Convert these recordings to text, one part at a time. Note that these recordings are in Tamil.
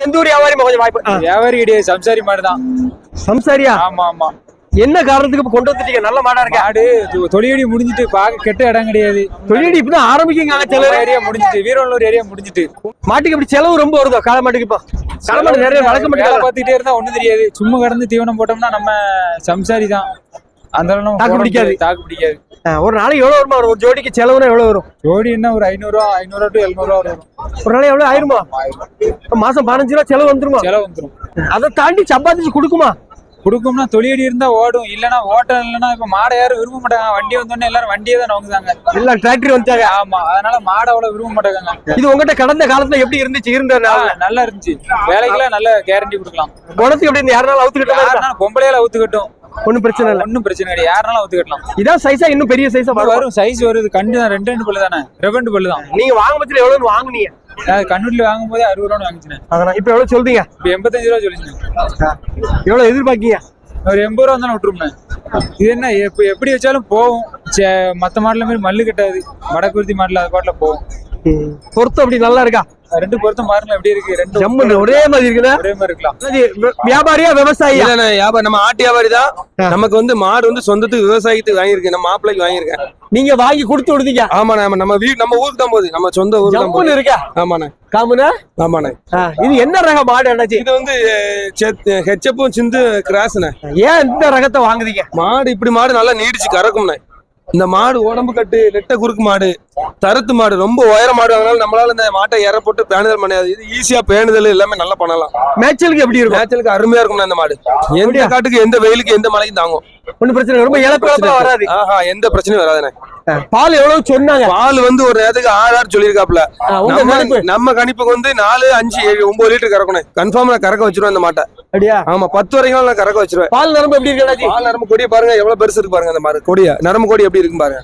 எந்த ஊர் கொஞ்சம் வாய்ப்பு. வியாபாரி கிடையாது சம்சாரி மாடு தான். சம்சாரியா? ஆமா ஆமா. என்ன காரணத்துக்கு இப்ப கொண்டு வந்துட்டீங்க? நல்ல மாடா இருக்கா. தொ- தொழிலடி முடிஞ்சிட்டு பார்க்க கெட்ட இடம் கிடையாது. தொழில் இப்பதான் ஆரம்பிக்கீங்க சில சில ஏரியா முடிஞ்சிட்டு வீரவல்லூர் ஏரியா முடிஞ்சிட்டு. மாட்டுக்கு இப்படி செலவு ரொம்ப வருதோ? காளை மாட்டுக்கு இப்போ? காளை மாடு நிறைய வளர்க்க வேலை மாட்டேங்க பார்த்துக்கிட்டே இருந்தா ஒண்ணும் தெரியாது. சும்மா கடந்து தீவனம் போட்டோம்னா நம்ம சம்சாரி தான். அந்த தாக்கு போட பிடிக்காது. தாக்கு பிடிக்காது. ஒரு நாளைக்கு எவ்வளவு வருமா ஒரு ஜோடிக்கு செலவுனா எவ்வளவு வரும்? ஜோடி என்ன ஒரு ஐநூறுவா ஐநூறுவா டு எழுநூறுவா வரும். ஒரு நாளைக்கு எவ்வளவு ஆயிருமா? மாசம் பதினஞ்சு ரூபா செலவு வந்துருமா? செலவு வந்துரும். அதை தாண்டி சம்பாதிச்சு கொடுக்குமா? கொடுக்கும்னா தொழிலடி இருந்தா ஓடும். இல்லனா ஓட்டம் இல்லனா இப்ப மாடை யாரும் விரும்ப மாட்டாங்க. வண்டி வந்தோடனே எல்லாரும் வண்டியே தான் வாங்குதாங்க இல்ல டிராக்டர் வந்துட்டாங்க. ஆமா அதனால மாடை அவ்வளவு விரும்ப மாட்டாங்க இது உங்ககிட்ட கடந்த காலத்துல எப்படி இருந்துச்சு? இருந்த ஆ, நல்லா இருந்துச்சு. வேலைக்கெல்லாம் நல்ல கேரண்டி கொடுக்கலாம். குணத்துக்கு எப்படி யாருனாலும் அவுத்துக்கிட்ட பொம்பளையால அவுத்து ஒண்ணும் பிரச்சனை இல்ல. ஒன்னும் பிரச்சனை கிடையாது. யாருனாலும் அவுத்து கட்டலாம் இதான் சைஸா இன்னும் பெரிய சைஸா வரும் வரும் சைஸ் வருது. கண்டு தான் ரெண்டு ரெண்டு பல்லு தானே? ரெண்டு பல்லு தான். நீங்க வாங்க பட்சத்துல எவ்வளவு வாங்குனீங்க? கண்ணூர்ல வாங்கும் போதே அறுபது ரூபா வாங்கிச்சேன் அதெல்லாம் இப்ப எவ்வளவு சொல்றீங்க? இப்ப எண்பத்தஞ்சு ரூபா சொல்லிச்சேன் எவ்வளவு எதிர்பார்க்கீங்க? ஒரு எண்பது ரூபா தானே விட்டுருப்பேன். இது என்ன எப்ப எப்படி வச்சாலும் போகும். மத்த மாடல மாதிரி மல்லு கட்டாது. வடக்குருத்தி மாடல அது பாட்டுல போகும். பொருத்தம் அப்படி நல்லா இருக்கா? ரெண்டு பொருத்தம் பாருங்க எப்படி இருக்கு? ரெண்டு ஜம்முன்னு ஒரே மாதிரி இருக்குதா? ஒரே மாதிரி இருக்கலாம். வியாபாரியா விவசாயியா? இல்லண்ணே வியாபாரம் நம்ம ஆட்டு வியாபாரி தான் நமக்கு வந்து மாடு வந்து சொந்தத்துக்கு விவசாயத்துக்கு வாங்கியிருக்கேன் நம்ம மாப்பிள்ளைக்கு வாங்கியிருக்கேன். நீங்க வாங்கி கொடுத்து விடுதீங்க. ஆமாண்ணே ஆமா. நம்ம வீடு நம்ம ஊருக்கு தான் போகுது. நம்ம சொந்த ஊருக்கு தான் ஜம்முன்னு இருக்கா? ஆமாண்ணே. காமுனா? ஆமாண்ணே. இது என்ன ரக மாடு அண்ணாச்சி இது வந்து ஹெச்சப்பும் சிந்து கிராஸ்ண்ணே. ஏன் இந்த ரகத்தை வாங்குறீங்க மாடு இப்படி மாடு நல்லா நீடிச்சு கறக்கும்ண்ணே. இந்த மாடு உடம்பு கட்டு நெட்ட குறுக்கு மாடு தரத்து மாடு ரொம்ப உயர மாடு. வாங்கினாலும் நம்மளால இந்த மாட்டை இற போட்டு பேணுதல் பண்ணாது. இது ஈஸியா பேணுதல் எல்லாமே நல்லா பண்ணலாம். மேய்ச்சலுக்கு எப்படி இருக்கும்? மேய்ச்சலுக்கு அருமையா இருக்கும்ண்ணே இந்த மாடு. எந்த காட்டுக்கு எந்த வெயிலுக்கு எந்த மழைக்கும் தாங்கும். ஒண்ணும் பிரச்சனை. ரொம்ப இழப்பு வராது. ஆஹா எந்த பிரச்சனையும் வராதுண்ணே பால் எவ்வளவு சொன்னாங்க? பால் வந்து ஒரு நேரத்துக்கு ஆறு ஆறு சொல்லியிருக்காப்ல நம்ம கணிப்பு? நம்ம கணிப்புக்கு வந்து நாலு அஞ்சு ஏழு ஒன்பது லிட்டர் கறக்கணும். கன்ஃபார்ம் நான் கறக்க வச்சிருவேன் இந்த மாட்டை. அப்படியா? ஆமா பத்து வரைக்கும் நான் கறக்க வச்சிருவேன். பால் நரம்பு எப்படி இருக்கு பால் நரம்பு கொடியை பாருங்க எவ்வளவு பெருசு இருக்கு பாருங்க அந்த மாதிரி கொடிய நரம்பு கொடி எப்படி இருக்கு பாருங்க.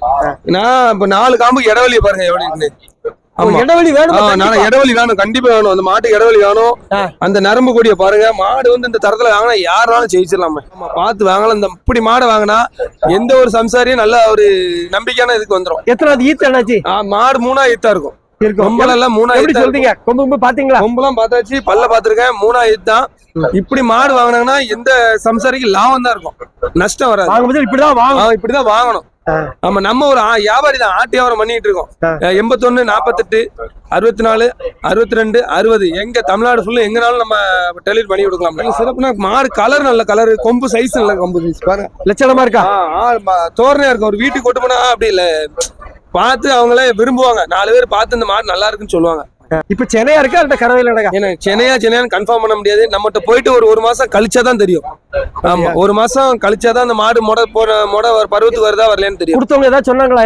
நான் இப்ப நாலு காம்புக்கு இடைவெளியை பாருங்க எவ்வளவு இருக்குன்னு. இடைவெளி வேணும்? இடைவெளி வேணும் கண்டிப்பா வேணும். அந்த மாட்டுக்கு இடைவெளி வேணும். அந்த நரம்பு கொடியை பாருங்க. மாடு வந்து இந்த தரத்துல வாங்கினா யாருனாலும் ஜெயிச்சிடலாமே. பார்த்து வாங்கலாம். இந்த இப்படி மாடை வாங்கினா எந்த ஒரு சம்சாரியும் நல்ல ஒரு நம்பிக்கையான இதுக்கு வந்துரும். எத்தனாவது ஈத்து ஆ, மாடு மூணா ஈத்தா இருக்கும். பார்த்தாச்சு. பல்ல பார்த்திருக்கேன். மூணா ஈத்து. தான் இப்படி மாடு வாங்கினாங்கன்னா எந்த சம்சாரிக்கு லாபம் தான் இருக்கும். நஷ்டம் வராது. இப்படிதான் வாங்க அவன் இப்படிதான் வாங்கணும். ஆமா நம்ம ஒரு வியாபாரி தான் ஆட்டு வியாபாரம் பண்ணிட்டு இருக்கோம். எண்பத்தொன்னு நாற்பத்தெட்டு அறுபத்தி நாலு அறுபத்தி ரெண்டு அறுபது. எங்க தமிழ்நாடு ஃபுல்லு எங்கனாலும் நம்ம டெலிவரி பண்ணி கொடுக்கலாம். சிறப்புனா மாடு கலர் நல்ல கலர் கொம்பு சைஸ் நல்ல கொம்பு சைஸ் பாருங்க. லட்சணமா இருக்கா? ஆ, ஆ, ம- தோரணையா இருக்கும். ஒரு வீட்டுக்கு கொண்டு போனா அப்படி இல்ல. பார்த்து அவங்களே விரும்புவாங்க. நாலு பேர் பார்த்து இந்த மாடு நல்லா இருக்குன்னு சொல்லுவாங்க. இப்ப சென்னையா இருக்கா? அந்த கரவையில ஏன்னா சென்னையா சென்னையான்னு கன்ஃபார்ம் பண்ண முடியாது. நம்மகிட்ட போயிட்டு ஒரு ஒரு மாசம் கழிச்சாதான் தெரியும். ஆமா ஒரு மாசம் கழிச்சாதான் அந்த மாடு மொட போற மொட பருவத்துக்கு வருதா வரலையான்னு தெரியும். கொடுத்தவங்க ஏதாவது சொன்னாங்களா?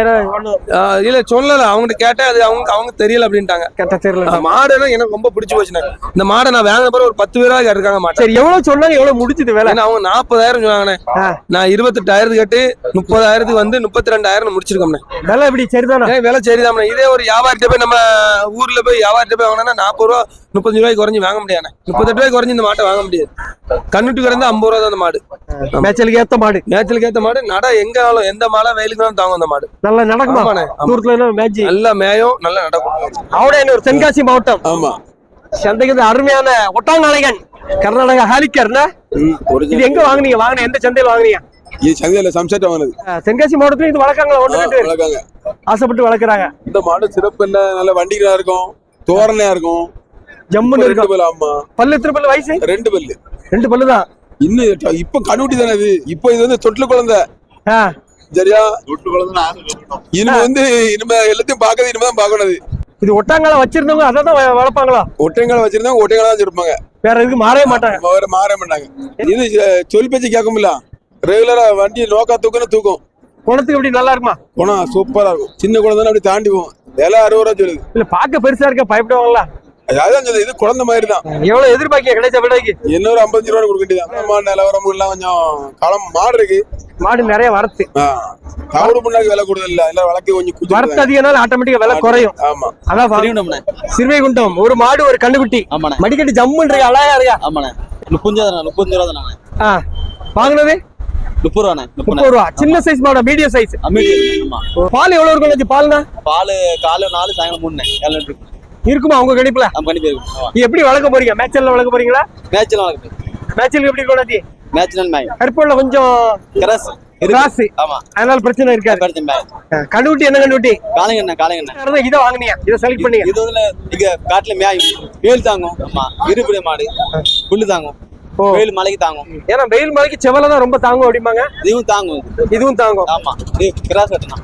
இல்ல சொல்லல. அவங்க கேட்டேன். அது அவங்க அவங்க தெரியல அப்படின்ட்டாங்க. கரெக்டா தெரியல. மாடுனா எனக்கு ரொம்ப பிடிச்சு போச்சுண்ணே. இந்த மாடை நான் வாங்கின பிறகு ஒரு பத்து பேராக இருக்காங்க மாட்டேன் சரி எவ்வளவு சொன்னாங்க? எவ்வளவு முடிச்சது வேலை? அவங்க நாற்பதாயிரம் சொன்னாங்கண்ணே. நான் இருபத்தெட்டாயிரத்து கட்டு முப்பதாயிரத்துக்கு வந்து முப்பத்தி ரெண்டாயிரம் முடிச்சிருக்கோம்ண்ணே. வேலை எப்படி? சரிதானா? விலை சரிதாம்ண்ணே. இதே ஒரு வியாபாரிட்ட போய் நம்ம ஊர்ல போய் வியாபாரிட்ட போய் வாங்கினா நாற்பது ரூபா முப்பத்தஞ்சு ரூபாய்க்கு குறைஞ்சு வாங்க முடியாது முப்பத்தெட்டு ரூபாய்க்கு குறைஞ்சு இந்த மாட்டை வாங்க முடியாது. கண்ணுட்டு கிடந்து ஐம்பது ரூபா தான் அந்த மாடு. மேய்ச்சலுக்கு ஏத்த மாடு. மேய்ச்சலுக்கு ஏத்த மாடு நட எங்கனாலும் எந்த மழை வெயிலுக்குனாலும் தாங்கும் அந்த மாடு. நல்லா நடக்குமா. தூரத்துல மேய்ச்சி? நல்லா மேயும் நல்லா நடக்கும். ஒரு தென்காசி மாவட்டம். ஆமா. சந்தைக்கு அருமையான ஒட்டாங்கலைகன் கர்நாடகா ஹாலிக்கர்னா இது எங்க வாங்குனீங்க? வாங்கின எந்த சந்தையில வாங்குனீங்க? இது சந்தையில சம்செட் வாங்கினது. தென்காசி மாவட்டத்துல இது வளர்க்காங்களா ஒன்று வளர்க்காங்க. ஆசைப்பட்டு வளர்க்குறாங்க. இந்த மாடு சிறப்பு என்ன? நல்ல வண்டிகளா இருக்கும். தோரணையா இருக்கும். ஜம்முன்னு இருக்கும். பல்லு ஆமா. பல்லு எத்தனை பல்லு வயசு? ரெண்டு பல்லு. ரெண்டு பல்லு தான் இன்னும் இப்ப கண்ணுட்டி தானே இது? இப்போ இது வந்து தொட்டில் குழந்தை. சரியா? இனிமே வந்து இனிமே எல்லாத்தையும் பார்க்கறது இனிமே தான் பார்க்கணும் அது. இது ஒட்டாங்கால வச்சிருந்தவங்க அதை தான் வளர்ப்பாங்களா? ஒட்டைங்களை வச்சிருந்தா ஒட்டைங்களை தான் இருப்பாங்க வேற எதுக்கு மாறவே மாட்டாங்க. வேற மாற மாட்டாங்க. இது சொல் பேச்சு கேட்கும்ல ரெகுலரா வண்டி நோக்கா தூக்கணும் தூக்கும். குணத்துக்கு எப்படி நல்லா இருக்குமா? குணம் சூப்பரா இருக்கும். சின்ன குழந்தை அப்படி தாண்டி போகும் விலை அறுபது ரூபா சொல்லுது. இல்ல பார்க்க பெருசா இருக்க? பயப்படுவாங்களா அதான் சொல்லுது. இது குழந்தை மாதிரி தான். எவ்வளவு எதிர்பார்க்கிய கிடைச்ச விலைக்கு. இன்னொரு ஐம்பத்தஞ்சு ரூபா கொடுக்க வேண்டியது மாடு நிலவரம் எல்லாம் கொஞ்சம் களம் மாடு இருக்கு. மாடு நிறைய வரத்து. தவிடு முன்னாடி விலை கூடுதல் இல்ல எல்லாம் விளக்கு கொஞ்சம் வரத்து அதிகனால ஆட்டோமேட்டிக்கா விலை குறையும். ஆமா. அதான் வா- சிறுவைகுண்டம். ஒரு மாடு ஒரு கண்ணுக்குட்டி. ஆமாண்ணே. மடிக்கட்டி ஜம்முன்னு இருக்கா அழகா இருக்கா? ஆமாண்ணே. முப்பஞ்சு தானே முப்பத்தஞ்சு ரூபா தானே. ஆ. வாங்குனது? முப்பது ரூபாண்ணே முப்பது முப்பது ரூபா. சின்ன சைஸ் மாடா மீடியம் சைஸ் பால் எவ்வளவு இருக்கும்? பால்னா? பால் காலை நாலு சாயங்காலம் மூணு ஏழு லிட்டர். இருக்குமா உங்க கணிப்புல? நம்ம ஆமா. இது எப்படி வளர்க்க போறீங்க? மேட்ச்ல வளர்க்க போறீங்களா? மேட்ச்லாம் வளர்க்குது மேட்ச்ல எப்படி கொண்டாச்சி மேட்ச்லாம் மேய் கருப்பூர்ல கொஞ்சம் கிராஸ் கிராஸ் ஆமா. அதனால பிரச்சனை இருக்காது. அடுத்த மேய் அஹ், கண்டுகுட்டி என்ன கண்டுகுட்டி காளைங்கண்ணா காளைங்கண்ணா. இருந்தா இதை வாங்குனீங்க இதை செலக்ட் பண்ணீங்க இது வந்து இங்க காட்டுல மேயும் வேல் தாங்கும். ஆமா. இருபடி மாடு. புல்லு தாங்கும். வேல் மலைக்கு தாங்கும். ஏன்னா வெயில் மலைக்கு செவல தான் ரொம்ப தாங்கும் அப்படிம்பாங்க. இதுவும் தாங்கும் இது. இதுவும் தாங்கும். ஆமா. இது கிராஸ் கட்டணும்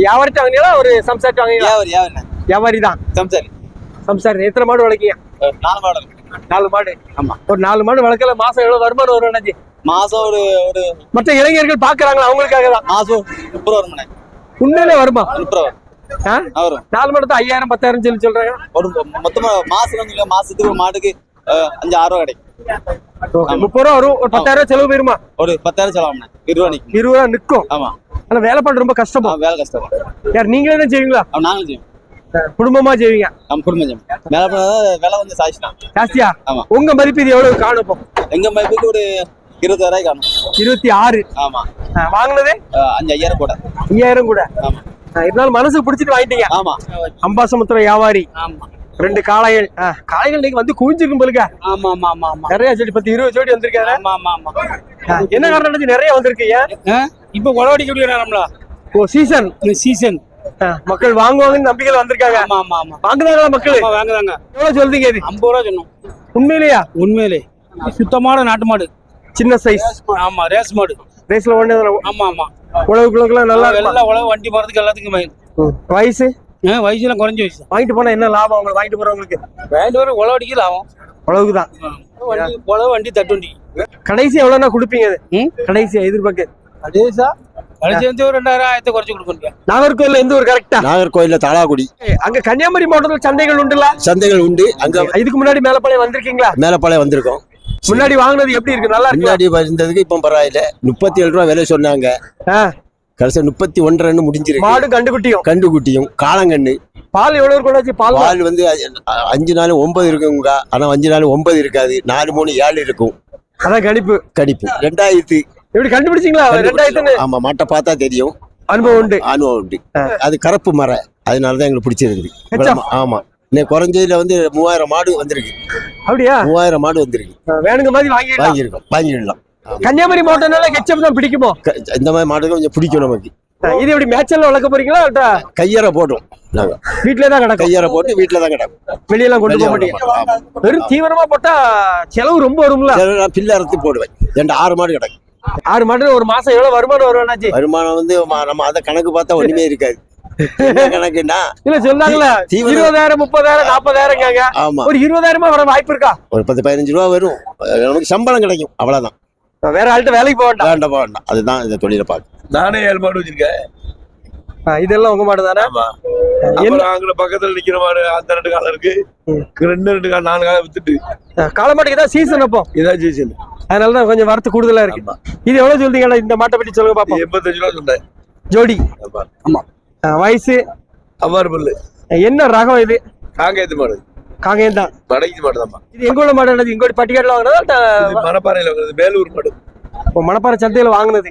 வியாபாரிட்டு வாங்கினீங்களா? ஒரு சம்சாரிட்டு வாங்கினீங்களா? யாவர் யாவண்ணா வியாபாரி தான். சம்சாரி. சம்சாரி. எத்தனை மாடு வளர்க்கீங்க? நாலு மாடு. நாலு மாடு. ஆமா. ஒரு நாலு மாடு வளர்க்கல மாசம் எவ்வளவு வருமானம் வரும் அண்ணாச்சி? மாசம் ஒரு ஒரு மற்ற இளைஞர்கள் பாக்குறாங்களா அவங்களுக்காக தான். மாசம் முப்பது வருமாண்ணே. உண்மையிலே வருமா? முப்பது நாலு மாடு தான் ஐயாயிரம் பத்தாயிரம் சொல்லி சொல்றாங்க. ஒரு மொத்தமா மாசம் வந்து மாசத்துக்கு ஒரு மாட்டுக்கு அஞ்சு ஆறு ரூபா கிடைக்கும். முப்பது ரூபா வரும் ஒரு பத்தாயிரம் செலவு போயிருமா? ஒரு பத்தாயிரம் செலவாண்ணே இருபது ரூபா நிற்கும் இருபது ரூபா நிக்கும். ஆமா. ஆனா வேலை பண்றது ரொம்ப கஷ்டமா? வேலை கஷ்டம். யார் நீங்களே தான் செய்வீங்களா? நாங்களும் செய்வோம். குடும்பமா செய்வீங்க? நம்ம குடும்பம் செய்வோம். வேலை பண்ணாதான் வேலை கொஞ்சம் சாய்ச்சிட்டான் ஜாஸ்தியா? ஆமா. உங்க மதிப்பு இது எவ்வளவு காணும் எங்க மைப்புக்கு ஒரு இருபத்தாயிரம் காணும். இருபத்தி ஆறு? ஆமா. வாங்குனதே? அஞ்சு ஐயாயிரம் கூட. ஐயாயிரம் கூட. ஆமா. இருந்தாலும் மனசுக்கு பிடிச்சிட்டு வாங்கிட்டீங்க. ஆமா. அம்பாசமுத்திரம் வியாபாரி. ஆமா. ரெண்டு காளைகள். காளைகள் நீங்க வந்து குவிஞ்சிருக்கும் போலுக்க ஆமா ஆமா ஆமா ஆமா. நிறைய ஜோடி பத்து இருபது ஜோடி வந்திருக்காரு ஆமா ஆமா ஆமா. என்ன காரணம் நினைச்சு நிறைய வந்திருக்கீங்க? இப்ப உழவடிக்க நம்மளா. ஓ சீசன் சீசன் மக்கள் வாங்குவாங்கன்னு நம்பிக்கையில வந்திருக்காங்க. ஆமா ஆமா ஆமா. வாங்குறாங்களா மக்கள்? வாங்குதாங்க. எவ்வளவு சொல்றீங்க இது? ஐம்பது ரூபா சொன்னோம். உண்மையிலேயா? உண்மையிலே. சுத்தமான நாட்டு மாடு. சின்ன சைஸ் ஆமா ரேஸ் மாடு. ரேஸ்ல ஒண்ணு ஆமா ஆமா. உழவுக்குள்ளலாம் நல்லா எல்லா உழவு வண்டி போறதுக்கு எல்லாத்துக்கும். வயசு வயசுலாம் குறைஞ்ச வயசு வாங்கிட்டு போனா என்ன லாபம் அவங்க வாங்கிட்டு போறவங்களுக்கு. வேண்டு வர உழவடிக்கல ஆகும் உழவுக்கு தான். வண்டி உழவு வண்டி தட்டு வண்டி கடைசி எவ்வளவுனா கொடுப்பீங்க அது? கடைசியா எதிர்பார்க்க? அதேசா கழிச்சு வந்து ஒரு ரெண்டாயிரம் ஆயிரத்தை குறைச்சு கொடுக்கணும் நாகர்கோயில்ல எந்த ஒரு கரெக்டா நாகர்கோயில்ல தலாகுடி. அங்க கன்னியாகுமரி மாவட்டத்துல சந்தைகள் உண்டுல? சந்தைகள் உண்டு. அங்க இதுக்கு முன்னாடி மேலப்பாளையம் வந்திருக்கீங்களா? மேலப்பாளையம் வந்திருக்கோம். முன்னாடி வாங்குனது எப்படி இருக்கு? நல்லா இருக்கு முன்னாடி இருந்ததுக்கு இப்போ பரவாயில்ல. முப்பத்தி ஏழு ரூபா விலை சொன்னாங்க. கடைசி முப்பத்தி ஒன்றரைன்னு முடிஞ்சிருக்கு. மாடு கண்டுக்குட்டியும் கண்டுக்குட்டியும் காளங்கண்ணு. பால் எவ்வளவு கொண்டாச்சு பால் பால் வந்து அஞ்சு நாள் ஒன்பது இருக்குங்க. ஆனா அஞ்சு நாள் ஒன்பது இருக்காது. நாலு மூணு ஏழு இருக்கும். அதான் கணிப்பு. கடிப்பு ரெண்டாயிரத்து எப்படி கண்டுபிடிச்சீங்களா? ரெண்டாயிரத்துன்னு. ஆமா மாட்டை பார்த்தா தெரியும். அனுபவம் உண்டு. அனுபவம் உண்டு. அது கருப்பு மரம் அதனாலதான் எங்களுக்கு பிடிச்சிருந்து HF. ஆமா. இன்னைக்கு குறைஞ்சதுல வந்து மூவாயிரம் மாடு வந்திருக்கு. அப்படியா? மூவாயிரம் மாடு வந்திருக்கு. வேணுங்க மாதிரி வாங்கிடலாம். வாங்கியிருக்கோம். வாங்கிடலாம். கன்னியாகுமரி மாவட்டம்னால ஹெச்எப் தான் பிடிக்குமோ? இந்த மாதிரி மாடு கொஞ்சம் பிடிக்கும் நமக்கு. இது எப்படி மேட்சல்ல வளர்க்க போறீங்களா கையறை போடும் நாங்க. வீட்லயே தான் கிடக்கும். கையறை போட்டு வீட்டுல தான் கிடக்கும். வெளியெல்லாம் கொண்டு போக மாட்டீங்க. வெறும் தீவிரமா போட்டா செலவு ரொம்ப வரும்ல? நான் பில்லு அறுத்து போடுவேன். ரெண்டு ஆறு மாடு கிடக்கும் ஆறு மாடு ஒரு மாசம் எவ்வளவு வருமானம் வரும் வருமானம் வந்து நம்ம அதை கணக்கு பார்த்தா ஒண்ணுமே இருக்காது. கணக்குன்னா இல்ல சொன்னாங்கல்ல. இருபதாயிரம் முப்பதாயிரம் நாற்பதாயிரம் ஒரு இருபதாயிரமா வர வாய்ப்பு இருக்கா? ஒரு பத்து பதினஞ்சு ரூபா வரும். நமக்கு சம்பளம் கிடைக்கும். அவ்வளவுதான். வேற ஆள்கிட்ட வேலைக்கு போக வேண்டாம். வேண்டாம் வேண்டாம். அதுதான் இந்த தொழிலை பார்க்க. நானே ஏழு மாடு வச்சிருக்கேன் இதெல்லாம் உங்க மாடு தானே? அங்க பக்கத்துல நிக்கிற மாடு அந்த ரெண்டு காலம் இருக்கு. ரெண்டு ரெண்டு காலம் நாலு காலம் வித்துட்டு. காலமாட்டுக்கு தான் சீசன் அப்போ? இதான் சீசன் அதனாலதான் கொஞ்சம் வரத்து கூடுதலா இருக்கு. இது எவ்வளவு சொல்றீங்க இந்த மாட்டை பத்தி சொல்லுங்க பாப்போம். எண்பத்தஞ்சு ரூபா சொன்னேன். ஜோடி. ஆமா. வயசு? அவ்வாறு பல்லு. என்ன ரகம் இது? காங்கேத்து மாடு. காங்கேயம் தான். வடக்கு மாடு தான்ப்பா. இது எங்க உள்ள மாடு என்னது? இங்கோடி பட்டிக்காட்டுல வாங்கினதா மணப்பாறையில வாங்குறது மேலூர் மாடு. மணப்பாறை சந்தையில வாங்கினது.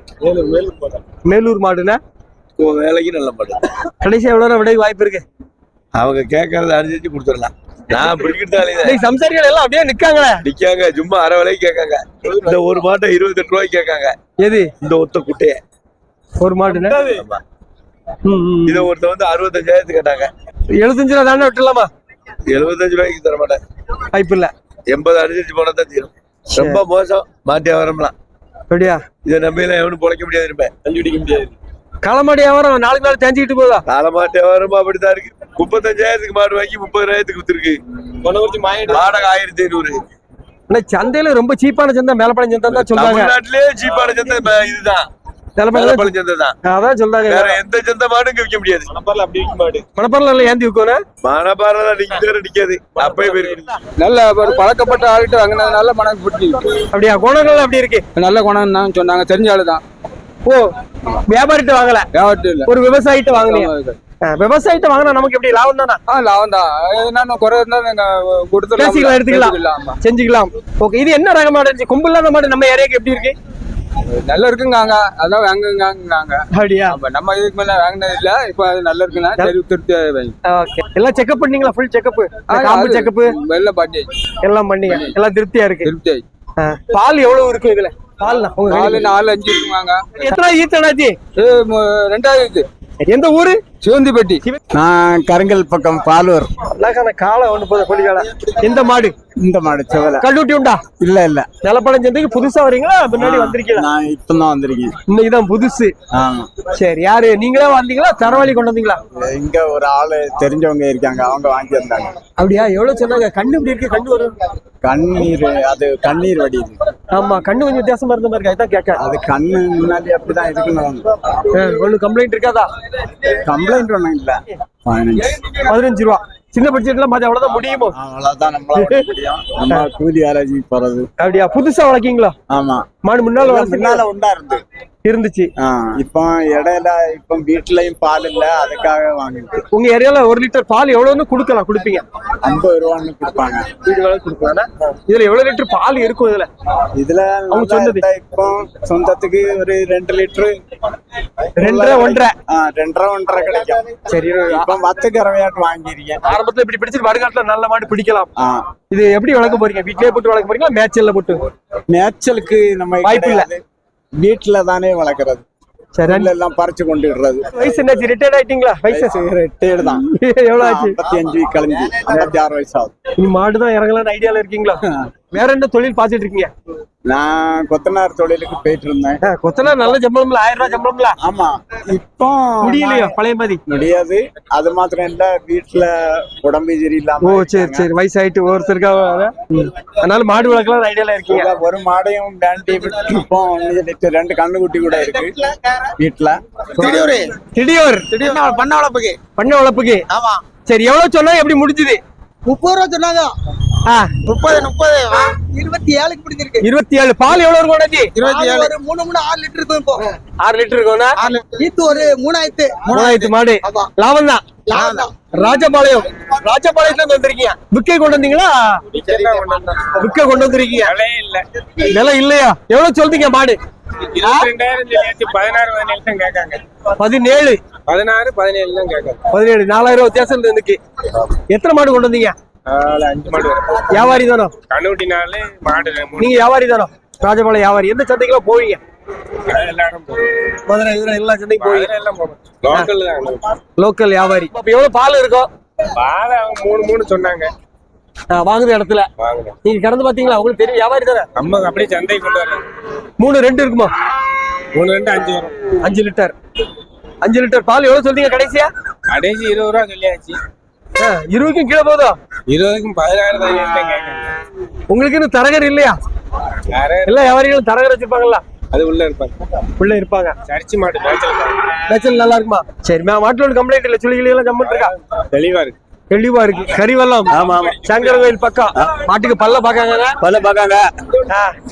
மேலூர் மாடு. மாடுனா? வேலைக்கு நல்ல மாடு. கடைசியா எவ்வளவு விடை வாய்ப்பு இருக்கு? அவங்க கேட்கறத அனுசரிச்சு கொடுத்துடலாம். நான் பிடிக்கிறதாலே சம்சாரிகள் எல்லாம் அப்படியே நிக்காங்களே நிக்காங்க சும்மா அரை விலைக்கு கேட்காங்க. இந்த ஒரு மாட்டை இருபத்தெட்டு ரூபாய்க்கு கேட்காங்க. எது? இந்த ஒத்த குட்டைய. ஒரு மாடுனா? ஆமா. ம், ம். இதை ஒருத்த வந்து அறுபத்தஞ்சாயிரத்துக்கு கேட்டாங்க. எழுபத்தஞ்சு ரூபா தானே விட்டுலாமா எழுபத்தஞ்சு ரூபாய்க்கு தர மாட்டேன் வாய்ப்பு இல்ல. எண்பது அனுசரிச்சு போனா தான் தீரும். ரொம்ப மோசம். மாட்டி வியாபாரம்லாம் அப்படியா? இதை நம்பியெல்லாம் எவனும் பொழைக்க முடியாது இருப்பேன் குடிக்க முடியாது. களமாடி வியாபாரம் நாளுக்கு நாள் தெரிஞ்சுக்கிட்டு போதா கால மாட்டு வியாபாரமும் அப்படித்தான் இருக்கு. முப்பத்தஞ்சாயிரத்துக்கு மாடு வாங்கி முப்பதாயிரத்துக்கு வித்துருக்கு. வாடகை ஆயிரத்தி ஐநூறு. ஆனா சந்தையில ரொம்ப சீப்பான சந்தை மேலப்பாளையம் சந்தை தான் சொல்றாங்க. தமிழ்நாட்டிலே சீப்பான சந்தை இதுதான். மேலப்பாளையம் சந்தை தான் அதான் சொல்றாங்க. வேற எந்த சந்தை மாடும் இங்க விற்க முடியாது. மணப்பாறையில் அப்படி விற்க மாடு. மணப்பாறையில ஏந்தி விற்கணும் மணப்பாறை நிக்க நிக்காது அப்பயே போயிருக்கு நல்ல ஒரு பழக்கப்பட்ட ஆள்கிட்ட வாங்கினதுனால மனக்கு அப்படியா? குணங்கள் அப்படி இருக்கு? நல்ல குணம் தான் சொன்னாங்க. தெரிஞ்ச ஆளு தான் ஓ வியாபாரிட்ட வாங்கல? இல்ல. ஒரு விவசாயிட்ட வாங்கினீங்க ஆ, விவசாயிட்ட வாங்கினா நமக்கு எப்படி? லாபம் தானா? லாபம் தான். என்னன்னு குறை இருந்தா கொடுத்து பேசிக்கலாம் எடுத்துக்கலாம். செஞ்சுக்கலாம். ஓகே இது என்ன ரக மாடு இருந்துச்சு? கும்பல் இல்லாத மாடு நம்ம ஏரியாக்கு எப்படி இருக்கு? நல்லா இருக்குங்காங்க அதான் வாங்குங்காங்க அப்படியா? அப்ப நம்ம இதுக்கு மேல வாங்கினது இல்ல இப்ப அது நல்லா இருக்குன்னா சரி திருப்தி வாங்கி. ஓகே. எல்லாம் செக்அப் பண்ணீங்களா? ஃபுல் செக்அப் காம்பு செக்அப் வெள்ள பாட்டி எல்லாம் பண்ணீங்க எல்லாம் திருப்தியா இருக்கு? திருப்தி. பால் எவ்வளவு இருக்கும் இதுல? பால் உங்க நாலு அஞ்சு இருக்குமாங்க. எத்தனை ஈத்தனாச்சி ரெண்டாவது எந்த ஊரு? சிவந்திப்பட்டி. நான் கருங்கல் பக்கம் பாலூர். காளை ஒண்ணு போதும் காளை எந்த மாடு? இந்த மாடு செவல. கல்லூட்டி உண்டா? இல்ல இல்ல. நிலப்படம் சந்தைக்கு புதுசா வரீங்களா? முன்னாடி வந்திருக்கீங்களா? நான் இப்பதான் வந்திருக்கேன். இன்னைக்குதான் புதுசு. ஆமா. சரி யாரு? நீங்களே வந்தீங்களா? தரவழி கொண்டு வந்தீங்களா? இங்க ஒரு ஆளு தெரிஞ்சவங்க இருக்காங்க அவங்க வாங்கி வந்தாங்க அப்படியா? எவ்வளவு சொன்னாங்க? கண்ணு இப்படி இருக்கு கண்ணு வரும். கண்ணீர் அது கண்ணீர் வடியுது. ஆமா கண்ணு கொஞ்சம் வித்தியாசமா இருந்த மாதிரி இருக்கு அதான் கேட்க அது கண்ணு முன்னாடி அப்படிதான் இருக்குன்னு ஒண்ணு கம்ப்ளைண்ட் இருக்காதா? கம்ப்ளைண்ட் இல்ல. பதினஞ்சு. பதினஞ்சு ரூபா. சின்ன பட்ஜெட்ல மாதிரி அவ்வளவுதான் முடியுமோ? அவ்வளவுதான் நம்ம கூலி ஆராய்ச்சி போறது. அப்படியா? புதுசா வளர்க்கீங்களா? ஆமா. மாடு? முன்னால உண்டா இருந்து. இருந்துச்சு. இப்போ இடையில இப்போ வீட்லயும் பால் இல்ல அதுக்காக வாங்கிட்டு. உங்க ஏரியால ஒரு லிட்டர் பால் எவ்வளவுன்னு கொடுக்கலாம் கொடுப்பீங்க? ஐம்பது ரூபான்னு கொடுப்பாங்க. கொடுப்பாங்க. இதுல எவ்வளவு லிட்டர் பால் இருக்கும் இதுல? இதுல அவங்க சொன்னது. இப்போ சொந்தத்துக்கு ஒரு ரெண்டு லிட்டரு. ரெண்டரை ஒன்றரை. ரெண்டரை ஒன்றரை கிடைக்கும். சரி இப்போ மத்த கறவையாட்டு வாங்கியிருக்கேன் ஆரம்பத்துல இப்படி பிடிச்சிட்டு வருங்காட்டுல நல்ல மாடு பிடிக்கலாம். இது எப்படி வளர்க்க போறீங்க? வீட்லயே போட்டு வளர்க்க போறீங்களா? மேட்சல்ல போட்டு? மேய்ச்சலுக்கு நம்ம வாய்ப்பு இல்ல. வீட்டுல தானே வளர்க்கறது. சரி. எல்லாம் பறிச்சு கொண்டு விடுறது வயசு என்னாச்சு? ரிட்டையர்ட் ஆயிட்டீங்களா? வயசு ரிட்டையர்டு தான். எவ்வளவு ஆச்சு? ஐம்பத்தி அஞ்சு கழிஞ்சு ஐம்பத்தி ஆறு வயசு ஆகுது. நீ மாடு தான் இறங்கலாம்னு ஐடியால இருக்கீங்களா? வேற என்ன தொழில் பார்த்துட்டு இருக்கீங்க? நான் கொத்தனார் தொழிலுக்கு போயிட்டு இருந்தேன் ஆ, கொத்தனா நல்ல சம்பளம்ல ஆயிரம் ரூபாய் சம்பளம்ல? ஆமா இப்போ முடியலையா பழைய மாதிரி? முடியாது. அது மாத்திரம் இல்ல வீட்டுல உடம்பு ஓ சரியில்லாம சரி சரி வயசாயிட்டு ஒருத்தருக்காக அதனால மாடு வளர்க்கலாம் ஐடியால இருக்கீங்க. ஒரு மாடையும் டேண்டி இன்னும் ரெண்டு கண்ணுக்குட்டி கூட இருக்கு. வீட்டுல திடீர் திடீர் திடீர்னு பண்ண வளர்ப்புக்கு. பண்ண வளர்ப்புக்கு? ஆமா. சரி எவ்வளவு சொன்னா எப்படி முடிஞ்சுது? முப்பது ரூபா சொன்னாங்க ஆ, முப்பது முப்பது இருபத்தி ஏழுக்கு பிடிச்சிருக்கு. இருபத்தி ஏழு. பால் எவ்வளவு இருக்கும் அண்ணாச்சி? இருபத்தி ஏழு. ஒரு மூணு மூணு ஆறு லிட்டர் இருக்கும் இப்போ. ஆறு லிட்டர் இருக்கும்னா ஆறு ஒரு மூணாயிரத்து. மூணாயிரத்து மாடு. லாபம் தான் லாபம் தான். ராஜபாளையம். ராஜபாளையத்துல இருந்து வந்திருக்கீங்க. புக்கே கொண்டு வந்தீங்களா? புக்கே கொண்டு வந்திருக்கீங்க. விலை இல்லையா? எவ்வளவு சொல்றீங்க மாடு? பதினாறு பதினேழு. பதினாறு பதினேழு பதினேழு. நாலாயிரம் வித்தியாசம் இருந்துக்கு எத்தனை மாடு கொண்டு வந்தீங்க? அஞ்சு மாடு வியாபாரி தானோ? கண்ணுட்டினாலே மாடு நீங்க வியாபாரி தானோ? ராஜபாளையம் வியாபாரி. எந்த சந்தைக்குலாம் போவீங்க? மதுரை இதுல எல்லா சந்தைக்கும் போவீங்க? லோக்கல் வியாபாரி. அப்ப எவ்வளவு பால் இருக்கும் பாலை மூணு மூணு சொன்னாங்க. வாங்குற இடத்துல. நீங்க கறந்து பாத்தீங்களா? உங்களுக்கு தெரியும் வியாபாரி தானே? நம்ம அப்படியே சந்தை கொண்டு வரோம் மூணு ரெண்டு இருக்குமா? மூணு ரெண்டு அஞ்சு வரும். அஞ்சு லிட்டர். அஞ்சு லிட்டர் பால் எவ்வளவு சொல்றீங்க கடைசியா? கடைசி இருபது ரூபா சொல்லியாச்சு. இருபதுக்கும் கீழே போதும் இருபதுக்கும் கேட்காங்க உங்களுக்கு இன்னும் தரகர் இல்லையா? எல்லா வியாபாரிகளும் தரகர் வச்சிருப்பாங்கல்ல? அது உள்ள இருப்பாங்க. உள்ள இருப்பாங்க. சரிச்சு மாடு மேய்ச்சல் நல்லா இருக்குமா? சரி மே மாட்டோட கம்ப்ளைண்ட் இல்ல சுழி எல்லாம் ஜம்முன்னு இருக்கா? தெளிவா இருக்கு. தெளிவா இருக்கு. கறிவெல்லாம் ஆமா ஆமா. சங்கர கோயில் பக்கம். மாட்டுக்கு பல்ல பாக்காங்க பல்ல பாக்காங்க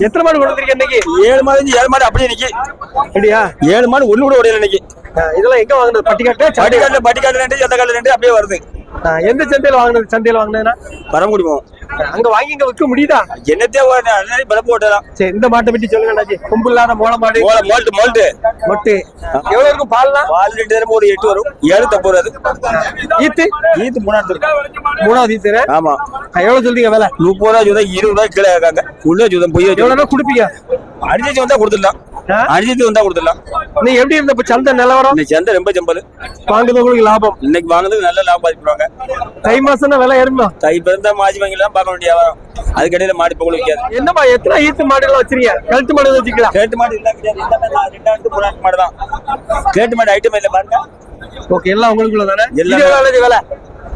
எத்தனை மாடு கொண்டு வந்திருக்கீங்க இன்னைக்கு? ஏழு மாடு ஏழு மாடு அப்படியே நிக்கி அப்படியா? ஏழு மாடு ஒண்ணு கூட உடையல இன்னைக்கு. இதெல்லாம் எங்க வாங்குனது? பட்டிக்காட்டு பட்டிக்காட்டுல பட்டிக்காட்டுல ரெண்டு எந்த ரெண்டு அப்படியே வருது. எந்த சந்தையில வாங்குனது? சந்தையில வாங்கினதுன்னா? பரமக்குடி அங்க வாங்கி இங்க விற்க முடியுதா? என்னத்தே பரப்பு ஓட்டலாம் சரி இந்த மாட்டை பற்றி சொல்லுங்க கொம்பு இல்லாத மோள மாடு. மோல்ட் மோல்ட் மோல்ட் மொட்டு. எவ்வளவு இருக்கும் பால்லாம் பால் ரெண்டு நேரம் ஒரு எட்டு வரும். ஏழு தப்பு வராது. ஈத்து? ஈத்து இருக்கு மூணாவது ஈத்து ஆமா. எவ்வளவு சொல்றீங்க விலை? முப்பது ரூபா ஜூதம் இருபது ரூபாய் கீழே இருக்காங்க உள்ள ஜூதம் பொய் எவ்வளவு கொடுப்பீங்க? அடிச்சு வந்தா கொடுத்துடலாம்? அடிச்சு வந்தா கொடுத்துடலாம். நீ எப்படி இருந்த சந்தை நிலவரம்? இன்னைக்கு சந்தை ரொம்ப சம்பல் வாங்குறவங்களுக்கு லாபம். இன்னைக்கு வாங்குறதுக்கு நல்ல லாபம் பாதிப்படுவாங்க தை மாசம்னா விலை ஏறுமா? தை பிறந்தா மாஜி வாங்கிலாம் பார்க்க வேண்டிய வியாபாரம். அதுக்கடையில மாடு பொங்கல் வைக்காது என்னம்மா எத்தனை ஈத்து மாடு எல்லாம் வச்சிருக்கீங்க? கழுத்து மாடு வச்சுக்கலாம் கேட்டு மாடு இல்ல கிடையாது. எல்லாமே ரெண்டாயிரத்து மூணாயிரத்து மாடு தான் கேட்டு மாடு ஐட்டம் இல்ல பாருங்க. ஓகே எல்லாம் உங்களுக்குள்ள தானே? எல்லாமே. விலை.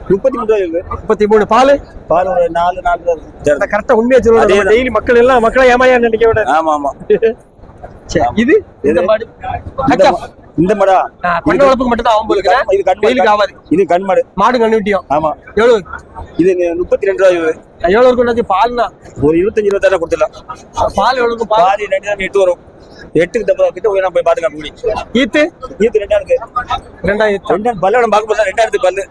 முப்பத்தி மூணு முப்பத்தி மூணு. பால்? பால் நாலு நாலு தான் இருக்கு. கரெக்டா உண்மையா சொல்லுவாங்க. டெய்லி மக்கள் எல்லாம் மக்களை ஏமாயா நினைக்க விட. ஆமா ஆமா இது? இந்த மாடு? இந்த மாடா? பண்ண வளர்ப்புக்கு மட்டும் தான் கண்- இது கண் வெயிலுக்கு ஆகாது. இது கண் மாடு. மாடு கண்ணு விட்டியும் ஆமா. எவ்வளவு? இது முப்பத்தி ரெண்டு ரூபாய். எவ்வளவு இருக்கும்? பால்னா? ஒரு இருபத்தஞ்சு இருபத்தாயிரம் கொடுத்துடலாம். பால் எவ்வளவு இருக்கும் பால் ரெண்டு தான் எட்டு வரும். எட்டுக்கு தப்பு கிட்ட போய் நான் போய் பாத்துக்கலாம் ஈத்து? ஈத்து ரெண்டாயிரத்து. ரெண்டாயிரத்து ரெண்டாயிரம் பல்லு ரெண்டாயிரத்து பல்லு.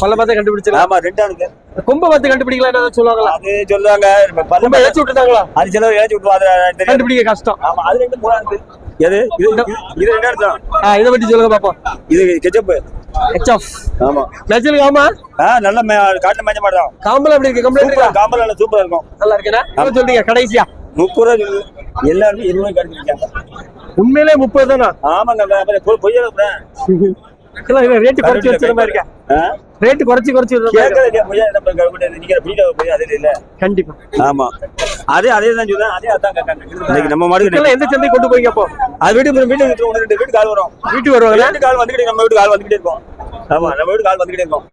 பல்ல பார்த்தா கண்டுபிடிச்சிடலாம். ஆமா ரெண்டாவது கொம்ப பார்த்து கண்டுபிடிக்கலாம் ஏதாவது சொல்லுவாங்களா? அது சொல்லுவாங்க. கொம்ப இழைச்சு விட்டுட்டாங்களா? அது சிலர் இழைச்சி தெரியாது. கண்டுபிடிக்க கஷ்டம். ஆமா அது ரெண்டு மூணாவது எது? இது இது- இது ரெண்டாவது தான். ஆ, இதை பத்தி சொல்லுங்க பாப்போம். இது கெச்சப்பு. ஹெச்எஃப் ஆமா. ஆ நல்ல மே- காட்டுல மேய்ச்ச மாடு தான். காம்பல் இருக்கு? இருக்கா? காம்பல் நல்லா சூப்பரா இருக்கும். நல்லா இருக்கேனா? எவ்வளவு சொல்றீங்க கடைசியா? முப்பது ரூபா சொல்லுது எல்லாருமே இருபது ரூபாய் உண்மையிலே முப்பது தானா? ஆமாங்க பொய்யா ரேட்டு குறைச்சு வச்சிருக்க மாதிரி இருக்கேன் ஆ? ரேட்டு குறைச்சு குறைச்சு நம்ம கவர்மெண்ட் நீங்க பிடிக்க போய் அது இல்ல. கண்டிப்பா. ஆமா. அதே அதே தான் சொல்றேன். அதே அதான் நம்ம மாடு எந்த சந்தை கொண்டு போய் அப்போ அது வீட்டுக்கு வீட்டுக்கு ஒன்று ரெண்டு வீட்டு கால் வரும். வீட்டுக்கு வருவாங்களா? ரெண்டு கால் வந்துகிட்டே நம்ம வீட்டு கால் வந்துகிட்டே இருக்கும். ஆமா நம்ம வீட்டு கால் வந்துகிட்டே இருக்கும்.